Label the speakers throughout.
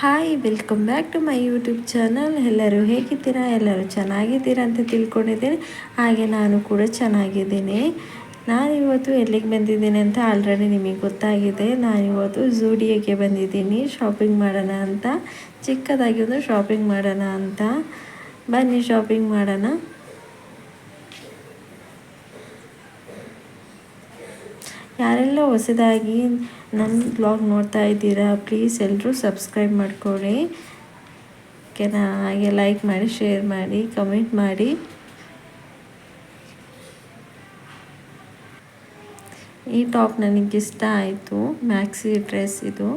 Speaker 1: Hi welcome back to my YouTube channel ಎಲ್ಲರೂ ಹೇಗಿದ್ದೀರಾ? ಎಲ್ಲರೂ ಚೆನ್ನಾಗಿದ್ದೀರಾ ಅಂತ ತಿಳ್ಕೊಂಡಿದ್ದೀನಿ. ಹಾಗೆ ನಾನು ಕೂಡ ಚೆನ್ನಾಗಿದ್ದೀನಿ. ನಾನು ಇವತ್ತು ಎಲ್ಲಿಗೆ ಬಂದಿದ್ದೀನಿ ಅಂತ ಆಲ್ರೆಡಿ ನಿಮಗೆ ಗೊತ್ತಾಗಿದೆ. ನಾನು ಇವತ್ತು ಝೂಡಿಯೋಗೆ ಬಂದಿದ್ದೀನಿ. ಶಾಪಿಂಗ್ ಮಾಡೋಣ ಅಂತ. ಚಿಕ್ಕದಾಗಿ ಒಂದು ಶಾಪಿಂಗ್ ಮಾಡೋಣ ಅಂತ. ಬನ್ನಿ ಶಾಪಿಂಗ್ ಮಾಡೋಣ. ಯಾರೆಲ್ಲ ಹೊಸದಾಗಿ ನನ್ನ ಬ್ಲಾಗ್ ನೋಡ್ತಾ ಇದ್ದೀರಾ ಪ್ಲೀಸ್ ಎಲ್ಲರೂ ಸಬ್ಸ್ಕ್ರೈಬ್ ಮಾಡ್ಕೊಳ್ಳಿ ಓಕೆನಾ? ಹಾಗೆ ಲೈಕ್ ಮಾಡಿ ಶೇರ್ ಮಾಡಿ ಕಮೆಂಟ್ ಮಾಡಿ. ಈ ಟಾಪ್ ನನಗಿಷ್ಟ ಆಯಿತು. ಮ್ಯಾಕ್ಸಿ ಡ್ರೆಸ್ ಇದು.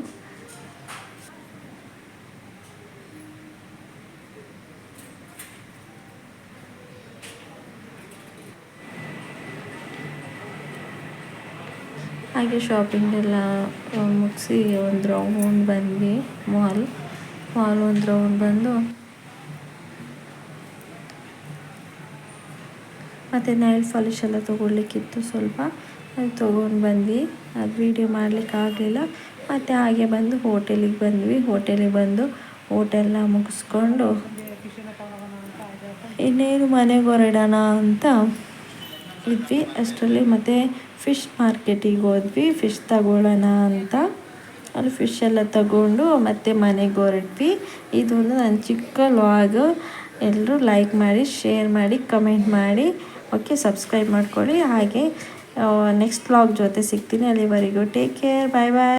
Speaker 1: ಹಾಗೆ ಶಾಪಿಂಗೆಲ್ಲ ಮುಗಿಸಿ ಒಂದು ರೌಂಡ್ ಬಂದ್ವಿ ಮಾಲ್ ಮಾಲ್ ಒಂದು ರೌಂಡ್ ಬಂದು ಮತ್ತು ನೈಲ್ ಫಾಲಿಶ್ ಎಲ್ಲ ತೊಗೊಳ್ಲಿಕ್ಕಿತ್ತು ಸ್ವಲ್ಪ. ಅದು ತೊಗೊಂಡು ಬಂದ್ವಿ. ಅದು ವೀಡಿಯೋ ಮಾಡಲಿಕ್ಕಾಗಲಿಲ್ಲ ಮತ್ತು ಹಾಗೆ ಬಂದು ಹೋಟೆಲಿಗೆ ಬಂದ್ವಿ. ಹೋಟೆಲಿಗೆ ಬಂದು ಹೋಟೆಲ್ನ ಮುಗಿಸ್ಕೊಂಡು, ಇನ್ನೇನು ಮನೆಗೆ ಹೊರಡೋಣ ಅಂತ ಇದ್ವಿ. ಅಷ್ಟರಲ್ಲಿ ಮತ್ತು ಫಿಶ್ ಮಾರ್ಕೆಟಿಗೆ ಹೋದ್ವಿ. ಫಿಶ್ ತಗೊಳ್ಳೋಣ ಅಂತ. ಅಲ್ಲಿ ಫಿಶ್ ಎಲ್ಲ ತಗೊಂಡು ಮತ್ತೆ ಮನೆಗೆ ಹೊರಟ್ವಿ. ಇದೊಂದು ನನ್ನ ಚಿಕ್ಕ ಲಾಗ್ ಎಲ್ಲರೂ ಲೈಕ್ ಮಾಡಿ ಶೇರ್ ಮಾಡಿ ಕಮೆಂಟ್ ಮಾಡಿ. ಓಕೆ ಸಬ್ಸ್ಕ್ರೈಬ್ ಮಾಡ್ಕೊಳ್ಳಿ. ಹಾಗೆ ನೆಕ್ಸ್ಟ್ ಲಾಗ್ ಜೊತೆ ಸಿಗ್ತೀನಿ ಅಲ್ಲಿವರೆಗೂ. ಟೇಕ್ ಕೇರ್ ಬಾಯ್ ಬಾಯ್